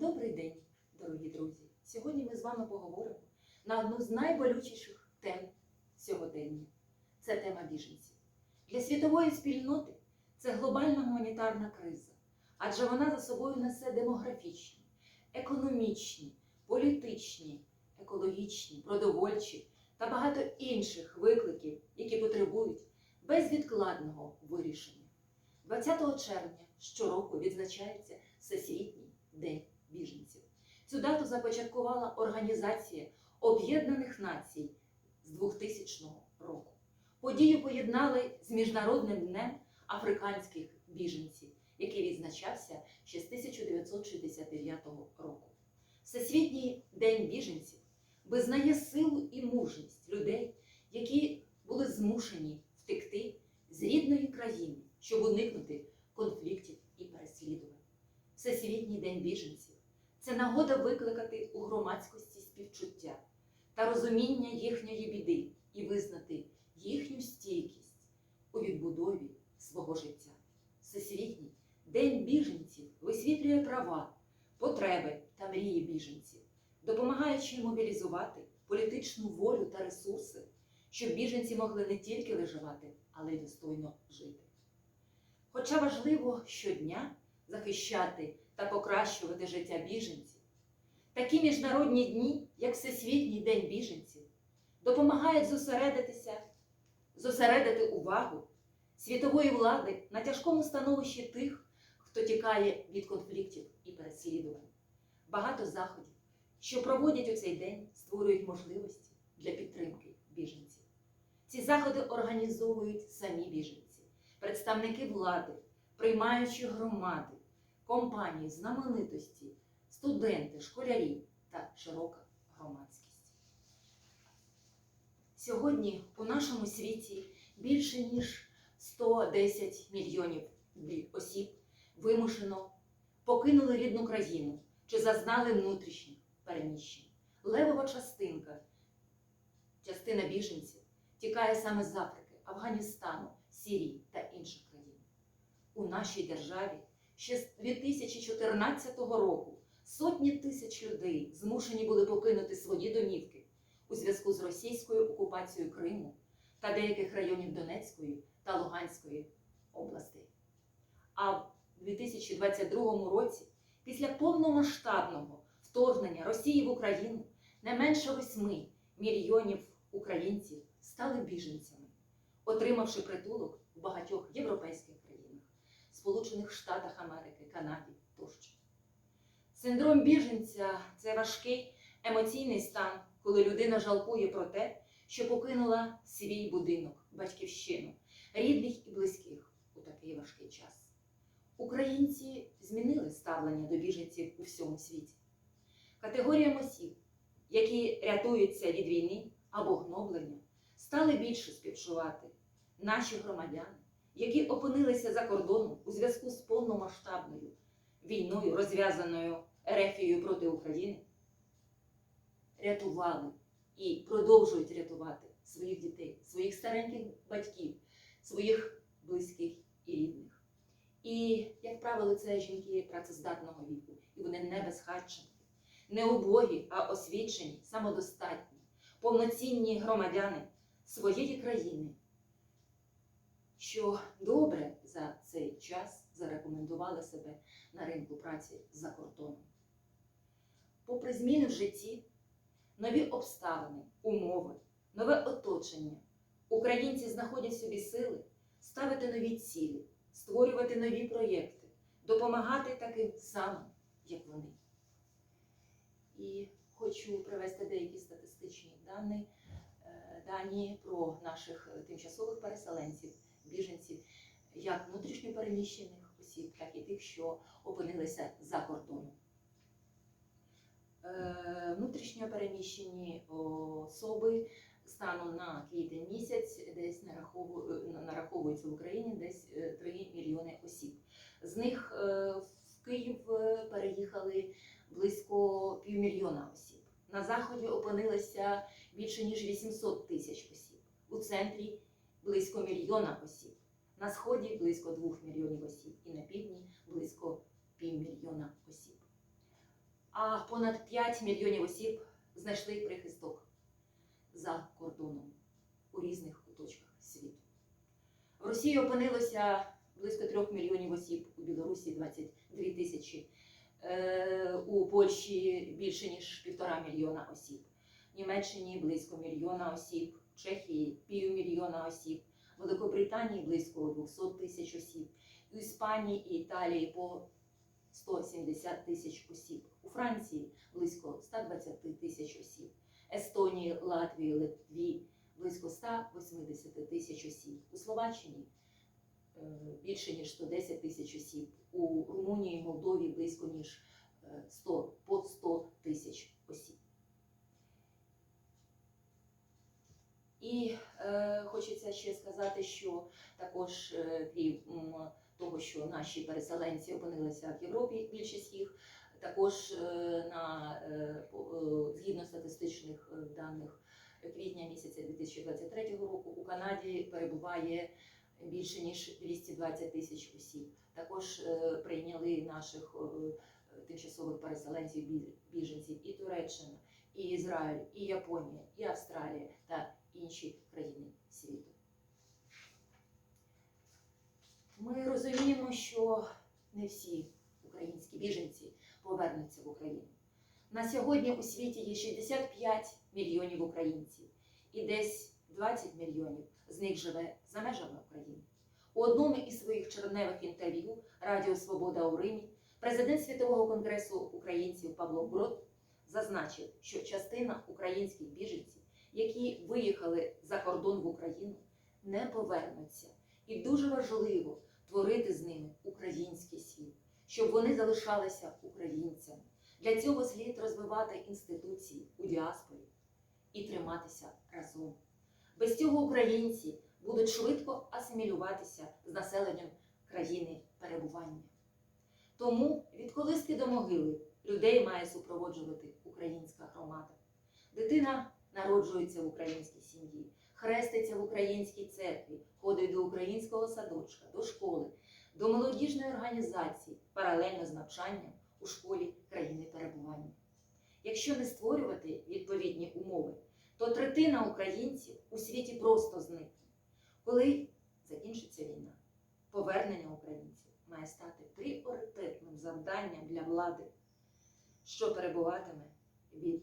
Добрий день, дорогі друзі! Сьогодні ми з вами поговоримо на одну з найболючіших тем сьогодення. Це тема біженців. Для світової спільноти це глобальна гуманітарна криза, адже вона за собою несе демографічні, економічні, політичні, екологічні, продовольчі та багато інших викликів, які потребують безвідкладного вирішення. 20 червня щороку відзначається Всесвітній день біженців. Цю дату започаткувала Організація Об'єднаних Націй з 2000 року. Подію поєднали з Міжнародним днем африканських біженців, який відзначався ще з 1969 року. Всесвітній день біженців визнає силу і мужність людей, які були змушені втекти з рідної країни, щоб уникнути конфліктів і переслідувань. Всесвітній день біженців це нагода викликати у громадськості співчуття та розуміння їхньої біди і визнати їхню стійкість у відбудові свого життя. Всесвітній день біженців висвітлює права, потреби та мрії біженців, допомагаючи мобілізувати політичну волю та ресурси, щоб біженці могли не тільки виживати, але й достойно жити. Хоча важливо щодня захищати та покращувати життя біженців, такі міжнародні дні, як Всесвітній день біженців, допомагають зосередитися, зосередити увагу світової влади на тяжкому становищі тих, хто тікає від конфліктів і переслідувань. Багато заходів, що проводять у цей день, створюють можливості для підтримки біженців. Ці заходи організовують самі біженці, представники влади, приймаючі громади, компанії, знаменитості, студенти, школярі та широка громадськість. Сьогодні у нашому світі більше ніж 110 мільйонів осіб вимушено покинули рідну країну чи зазнали внутрішніх переміщень. Левова частинка, частина біженців тікає саме з Африки, Афганістану, Сірії та інших країн. У нашій державі ще з 2014 року сотні тисяч людей змушені були покинути свої домівки у зв'язку з російською окупацією Криму та деяких районів Донецької та Луганської областей. А в 2022 році, після повномасштабного вторгнення Росії в Україну, не менше 8 мільйонів українців стали біженцями, отримавши притулок в багатьох європейських країнах, Сполучених Штатах Америки, Канаді тощо. Синдром біженця це важкий емоційний стан, коли людина жалкує про те, що покинула свій будинок, батьківщину, рідних і близьких у такий важкий час. Українці змінили ставлення до біженців у всьому світі. Категоріям осіб, які рятуються від війни або гноблення, стали більше співчувати наші громадяни, які опинилися за кордоном у зв'язку з повномасштабною війною, розв'язаною Ерефією проти України, рятували і продовжують рятувати своїх дітей, своїх стареньких батьків, своїх близьких і рідних. І, як правило, це жінки працездатного віку, і вони не безхатченки, не убогі, а освічені, самодостатні, повноцінні громадяни своєї країни, що добре за цей час зарекомендували себе на ринку праці за кордоном. Попри зміни в житті, нові обставини, умови, нове оточення, українці знаходять собі сили ставити нові цілі, створювати нові проєкти, допомагати таким самим, як вони. І хочу привести деякі статистичні дані, е, дані про наших тимчасових переселенців, біженців, як внутрішньопереміщених осіб, так і тих, що опинилися за кордоном. Е, Внутрішньо переміщені особи станом на квітень місяць десь е, нараховується в Україні десь е, 3 мільйони осіб. З них е, в Київ е, переїхали близько півмільйона осіб. На заході опинилося більше ніж 800 тисяч осіб. У центрі близько мільйона осіб. На сході близько 2 мільйонів осіб і на півдні близько півмільйона осіб. а понад 5 мільйонів осіб знайшли прихисток за кордоном у різних куточках світу. В Росії опинилося близько 3 мільйонів осіб, у Білорусі 22 тисячі, е, у Польщі більше ніж півтора мільйона осіб, в Німеччині близько мільйона осіб, Чехії півмільйона осіб, Великобританії близько 200 тисяч осіб, у Іспанії і Італії по 170 тисяч осіб, у Франції близько 120 тисяч осіб, Естонії, Латвії, Литві близько 180 тисяч осіб, у Словаччині е, більше ніж 110 тисяч осіб, у Румунії Молдові близько ніж е, 100, по 100 тисяч осіб. І е, хочеться ще сказати, що також е, крім того, що наші переселенці опинилися в Європі, більшість їх, також е, на, е, е, згідно статистичних е, даних квітня місяця 2023 року, у Канаді перебуває більше ніж 220 тисяч осіб. Також е, прийняли наших е, тимчасових переселенців біженців і Туреччина, і Ізраїль, і Японія, і Австралія та інші країни світу. Ми розуміємо, що не всі українські біженці повернуться в Україну. На сьогодні у світі є 65 мільйонів українців, і десь 20 мільйонів з них живе за межами України. У одному із своїх червневих інтерв'ю Радіо Свобода у Римі президент Світового конгресу українців Павло Брод зазначив, що частина українських біженців, які виїхали за кордон в Україну, не повернуться. І дуже важливо творити з ними український світ, щоб вони залишалися українцями. Для цього слід розвивати інституції у діаспорі і триматися разом. Без цього українці будуть швидко асимілюватися з населенням країни перебування. Тому від колиски до могили людей має супроводжувати українська громада. Дитина народжується в українській сім'ї, хреститься в українській церкві, ходить до українського садочка, до школи, до молодіжної організації паралельно з навчанням у школі країни перебування. Якщо не створювати відповідні умови, то третина українців у світі просто зникне. Коли закінчиться війна, повернення українців має стати пріоритетним завданням для влади, що перебуватиме від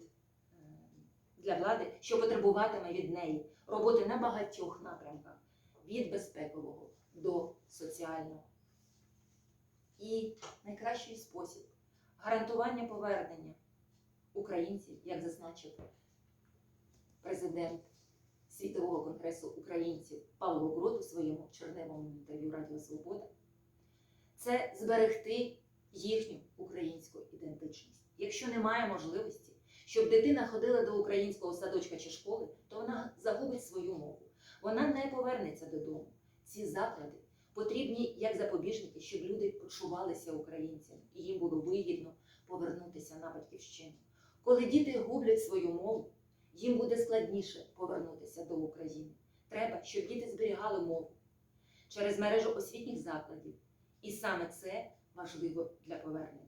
для влади, що потребуватиме від неї роботи на багатьох напрямках від безпекового до соціального. І найкращий спосіб гарантування повернення українців, як зазначив президент Світового конгресу українців Павло Грот у своєму черневому інтерв'ю Радіо Свобода, це зберегти їхню українську ідентичність. Якщо немає можливості, щоб дитина ходила до українського садочка чи школи, то вона загубить свою мову. Вона не повернеться додому. Ці заклади потрібні як запобіжники, щоб люди почувалися українцями і їм було вигідно повернутися на батьківщину. Коли діти гублять свою мову, їм буде складніше повернутися до України. Треба, щоб діти зберігали мову через мережу освітніх закладів. І саме це важливо для повернення.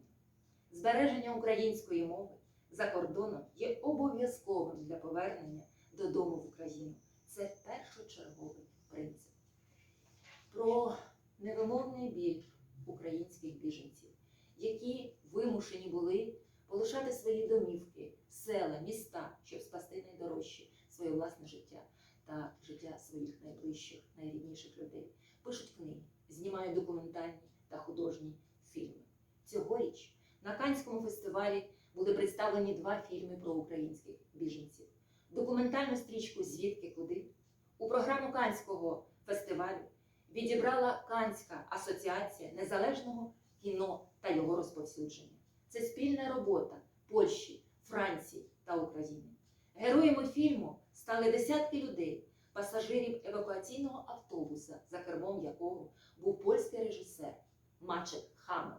Збереження української мови за кордоном є обов'язковим для повернення додому в Україну. Це першочерговий принцип. Про невимовний біль українських біженців, які вимушені були полишати свої домівки, села, міста, щоб спасти найдорожче своє власне життя та життя своїх найближчих, найрідніших людей. Пишуть книги, знімають документальні та художні фільми. Цьогоріч на Канському фестивалі були представлені два фільми про українських біженців. Документальну стрічку Звідки куди у програму Канського фестивалю відібрала Канська асоціація незалежного кіно та його розповсюдження. Це спільна робота Польщі, Франції та України. Героями фільму стали десятки людей, пасажирів евакуаційного автобуса, за кермом якого був польський режисер Мачек Хамел.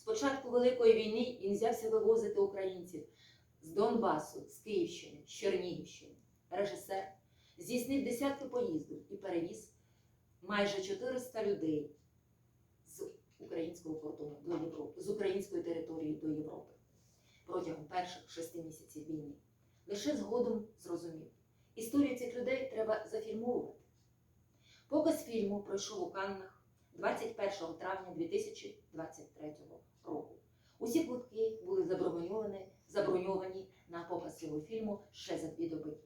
З початку Великої війни він взявся вивозити українців з Донбасу, з Київщини, з Чернігівщини. Режисер здійснив десятки поїздів і перевіз майже 400 людей з українського кордону до Європи, з української території до Європи. протягом перших шести місяців війни. Лише згодом зрозумів, історію цих людей треба зафільмовувати. Показ фільму пройшов у Каннах 21 травня 2023 року. Усі квитки були заброньовані, заброньовані на показ цього фільму ще за дві доби.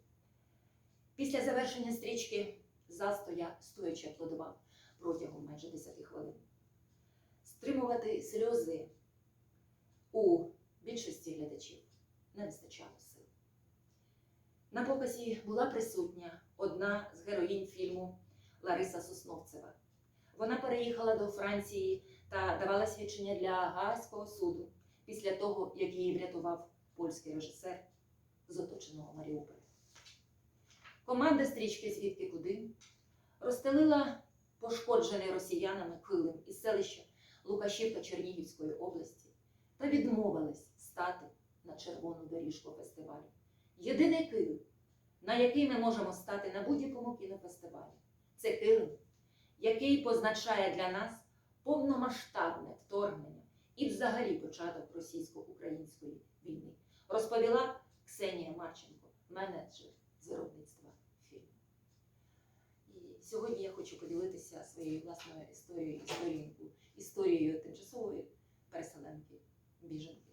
Після завершення стрічки застоя стоячи аплодував протягом майже 10 хвилин. Стримувати сльози у більшості глядачів не вистачало сил. На показі була присутня одна з героїнь фільму Лариса Сосновцева. Вона переїхала до Франції та давала свідчення для Гаазького суду після того, як її врятував польський режисер з оточеного Маріуполя. Команда стрічки Звідки куди розстелила пошкоджений росіянами килим із селища Лукашівка Чернігівської області та відмовилась стати на червону доріжку фестивалю. Єдиний килим, на який ми можемо стати на будь-якому кінофестивалі, це килим, який позначає для нас повномасштабне вторгнення і взагалі початок російсько-української війни, розповіла Ксенія Марченко, менеджер виробництва фільму. І сьогодні я хочу поділитися своєю власною історією, історією, історією тимчасової переселенки біженки.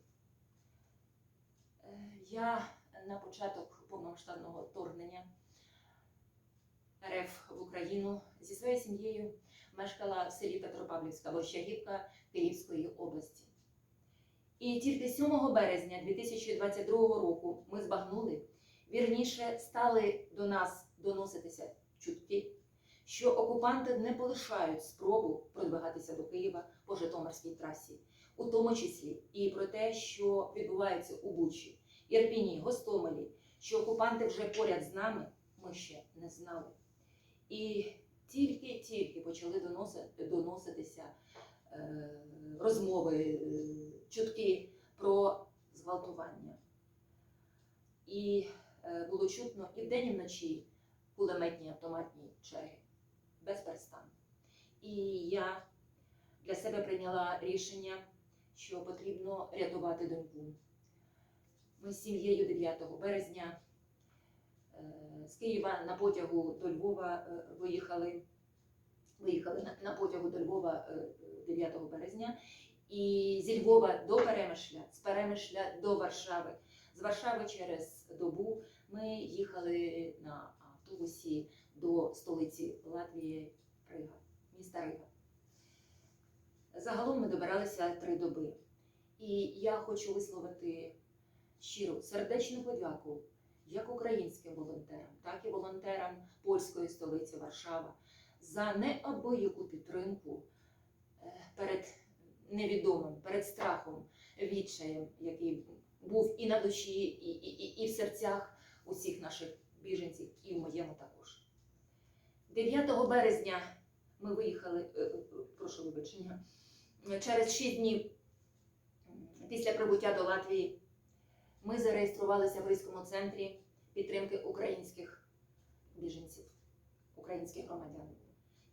Е, Я на початок повномасштабного вторгнення РФ в Україну зі своєю сім'єю мешкала в селі Петропавлівська Борщагівка Київської області. І тільки 7 березня 2022 року ми збагнули, вірніше стали до нас доноситися чутки, що окупанти не полишають спробу продвигатися до Києва по Житомирській трасі, у тому числі і про те, що відбувається у Бучі, Ірпіні, Гостомелі, що окупанти вже поряд з нами, ми ще не знали. І тільки-тільки почали доносити, доноситися е, розмови, е, чутки про зґвалтування. І е, було чутно і вдень, і вночі кулеметні автоматні черги без перестанку. І я для себе прийняла рішення, що потрібно рятувати доньку. Ми з сім'єю 9 березня з Києва на потягу до Львова е, виїхали, виїхали на, потягу до Львова е, 9 березня. І зі Львова до Перемишля, з Перемишля до Варшави. З Варшави через добу ми їхали на автобусі до столиці Латвії Рига, міста Рига. Загалом ми добиралися три доби. І я хочу висловити щиру сердечну подяку як українським волонтерам, так і волонтерам польської столиці Варшава за неабияку підтримку е, перед невідомим, перед страхом, відчаєм, який був і на душі, і, і, і, і в серцях усіх наших біженців, і в моєму також. 9 березня ми виїхали, е, е, прошу вибачення, через 6 днів після прибуття до Латвії ми зареєструвалися в Ризькому центрі підтримки українських біженців, українських громадян.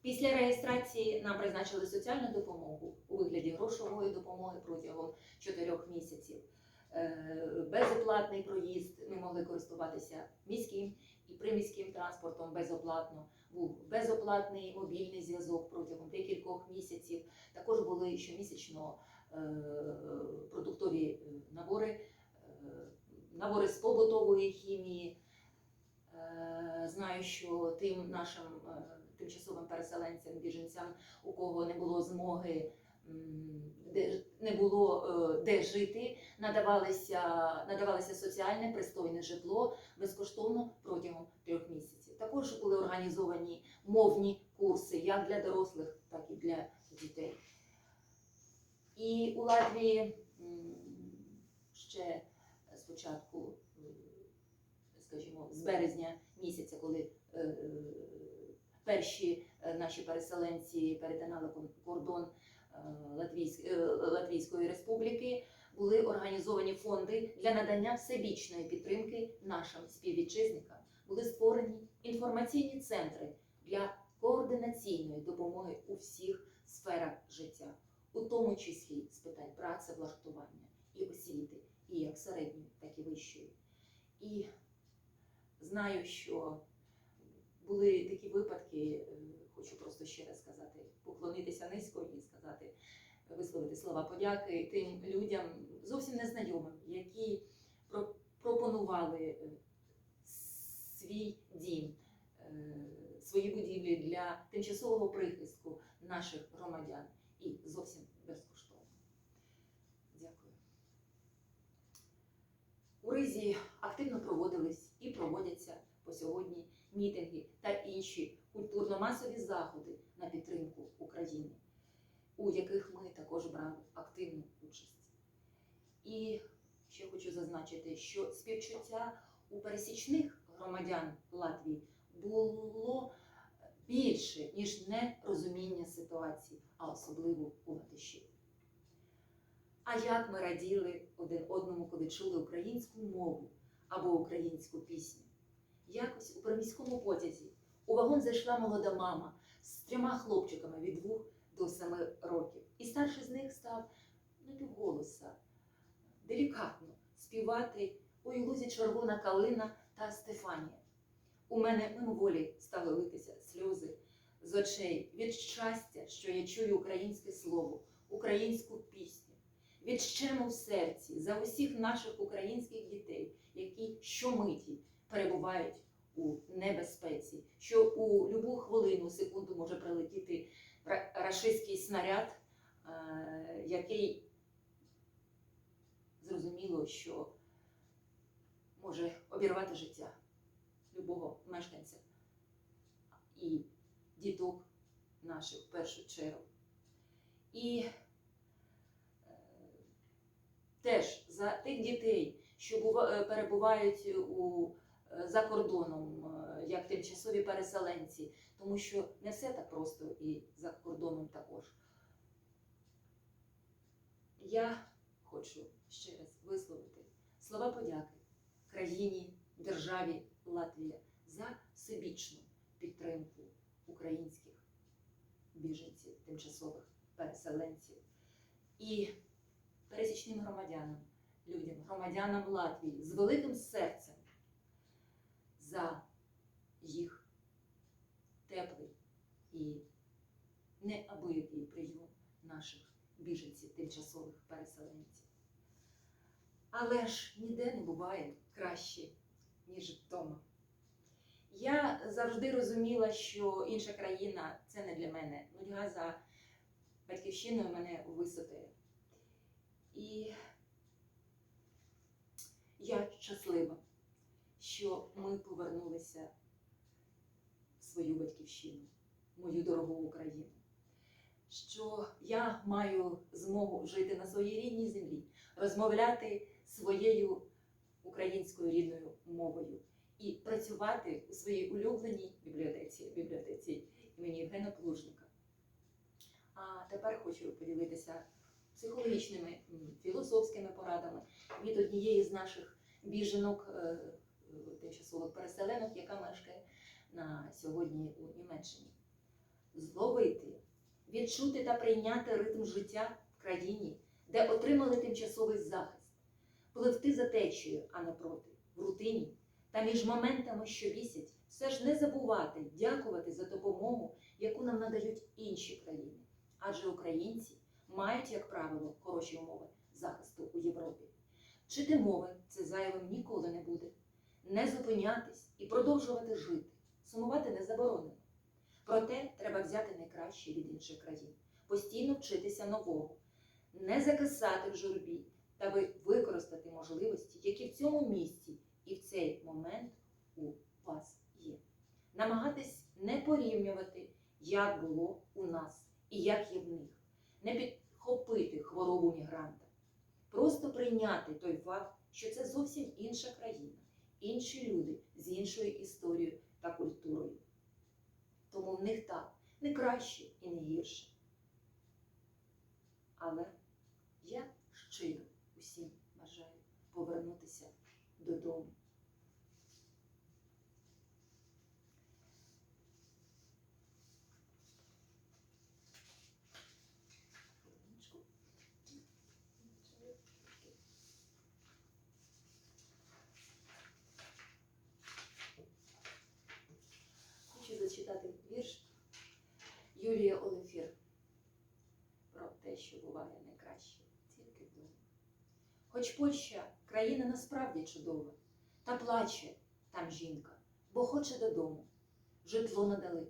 Після реєстрації нам призначили соціальну допомогу у вигляді грошової допомоги протягом 4 місяців. Е, Безоплатний проїзд ми могли користуватися міським і приміським транспортом безоплатно. Був безоплатний мобільний зв'язок протягом декількох місяців. Також були щомісячно е, продуктові е, набори, набори з побутової хімії. Е, Знаю, що тим нашим е, тимчасовим переселенцям, біженцям, у кого не було змоги, де не було е, де жити, надавалося, надавалося соціальне пристойне житло безкоштовно протягом трьох місяців. Також були організовані мовні курси як для дорослих, так і для дітей. І у Латвії ще спочатку, скажімо, з березня місяця, коли е, е, перші е, наші переселенці перетинали кордон Латвійської республіки, були організовані фонди для надання всебічної підтримки нашим співвітчизникам. Були створені інформаційні центри для координаційної допомоги у всіх сферах життя, у тому числі з питань працевлаштування і освіти, і як середньої, так і вищої. І знаю, що були такі випадки, е, хочу просто ще раз сказати, поклонитися низько і сказати, висловити слова подяки тим людям зовсім незнайомим, які про- пропонували е, свій дім, е, свої будівлі для тимчасового прихистку наших громадян і зовсім безкоштовно. Дякую. У Ризі активно проводились і проводяться по сьогодні мітинги та інші культурно-масові заходи на підтримку України, у яких ми також брали активну участь. І ще хочу зазначити, що співчуття у пересічних громадян Латвії було більше, ніж нерозуміння ситуації, а особливо у латишів. А як ми раділи один одному, коли чули українську мову або українську пісню. Якось у приміському потязі у вагон зайшла молода мама з трьома хлопчиками від двох до семи років. І старший з них став на півголоса, делікатно співати «Ой, у лузі червона калина та Стефанія. У мене мимоволі стали литися сльози з очей від щастя, що я чую українське слово, українську пісню, від щему в серці за усіх наших українських дітей, які щомиті перебувають у небезпеці, що у любу хвилину, секунду може прилетіти рашистський снаряд, е, який зрозуміло, що може обірвати життя любого мешканця і діток наших в першу чергу. І теж за тих дітей, що е, перебувають у, е, за кордоном, е, як тимчасові переселенці, тому що не все так просто і за кордоном також. Я хочу ще раз висловити слова подяки країні, державі Латвія за всебічну підтримку українських біженців, тимчасових переселенців і пересічним громадянам, людям, громадянам Латвії з великим серцем за їх теплий і неабиякий прийом наших біженців, тимчасових переселенців. Але ж ніде не буває краще, ніж вдома. Я завжди розуміла, що інша країна це не для мене. Нудьга за батьківщиною мене висотує. І я щаслива, що ми повернулися в свою батьківщину, мою дорогу Україну. Що я маю змогу жити на своїй рідній землі, розмовляти своєю українською рідною мовою і працювати у своїй улюбленій бібліотеці, бібліотеці імені Євгена Плужника. А тепер хочу поділитися психологічними, філософськими порадами від однієї з наших біженок, е, е, тимчасових переселенок, яка мешкає на сьогодні у Німеччині. Зловити, відчути та прийняти ритм життя в країні, де отримали тимчасовий захист, пливти за течією, а не проти, в рутині та між моментами, що вісять, все ж не забувати дякувати за допомогу, яку нам надають інші країни. Адже українці мають, як правило, хороші умови захисту у Європі. Вчити мови це зайвим ніколи не буде. Не зупинятись і продовжувати жити, сумувати не заборонено. Проте треба взяти найкраще від інших країн, постійно вчитися нового, не закисати в журбі та ви використати можливості, які в цьому місці і в цей момент у вас є. Намагатись не порівнювати, як було у нас і як є в них, не підхопити хворобу мігранта, просто прийняти той факт, що це зовсім інша країна, інші люди з іншою історією та культурою. Тому в них так не краще і не гірше. Але я щиро усім бажаю повернутися додому. Хоч Польща країна насправді чудова, та плаче там жінка, бо хоче додому. Житло надали,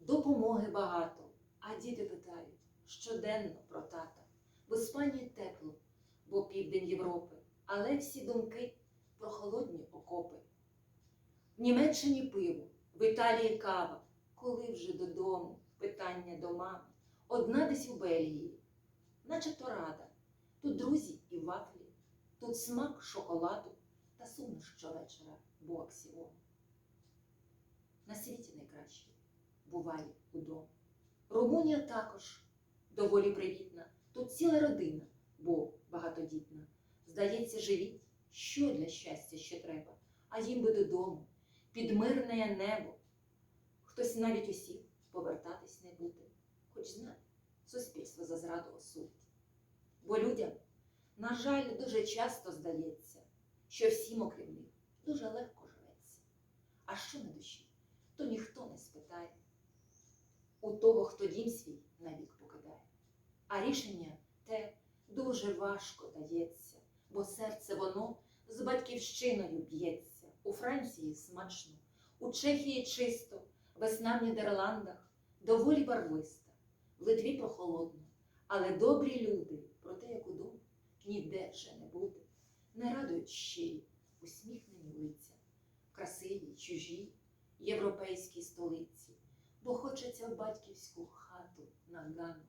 допомоги багато, а діти питають щоденно про тата. В Іспанії тепло, бо південь Європи, але всі думки про холодні окопи. В Німеччині пиво, в Італії кава. Коли вже додому? Питання до мами. Одна десь у Бельгії, начебто рада. Тут друзі і вафлі, тут смак шоколаду та сумно щовечора, бо аксіома. На світі найкраще буває удома. Румунія також доволі привітна. Тут ціла родина, бо багатодітна. Здається, живіть, що для щастя ще треба, а їм би додому, під мирне небо. Хтось навіть усіх повертатись не буде, хоч знає, суспільство за зраду осудить. Бо людям, на жаль, дуже часто здається, що всім, окрім них, дуже легко живеться. А що на душі, то ніхто не спитає у того, хто дім свій навік покидає. А рішення те дуже важко дається, бо серце воно з батьківщиною б'ється. У Франції смачно, у Чехії чисто, весна в Нідерландах доволі барвиста, в Литві прохолодно, але добрі люди про те, як удома, ніде вже не буде, не радують щирі, усміхнені лиця, в красивій, чужій, європейській столиці, бо хочеться в батьківську хату на гану.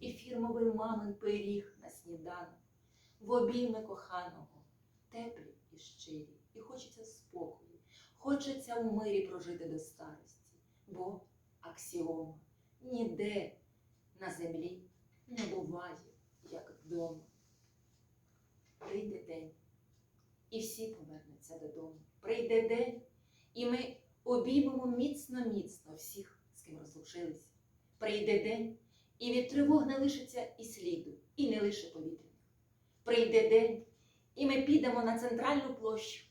І фірмовий мамин пиріг на сніданок, в обійми коханого, теплі і щирі, і хочеться спокою, хочеться у мирі прожити до старості, бо аксіома ніде на землі не буває, як вдома. Прийде день, і всі повернуться додому. Прийде день, і ми обіймемо міцно-міцно всіх, з ким розлучилися. Прийде день, і від тривог не лишиться і сліду, і не лише повітряних. Прийде день, і ми підемо на центральну площу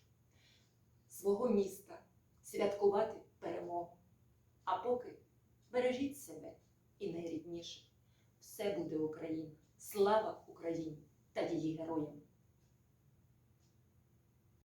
свого міста святкувати перемогу. А поки бережіть себе і найрідніше. Все буде Україна. Слава Україні та її героям!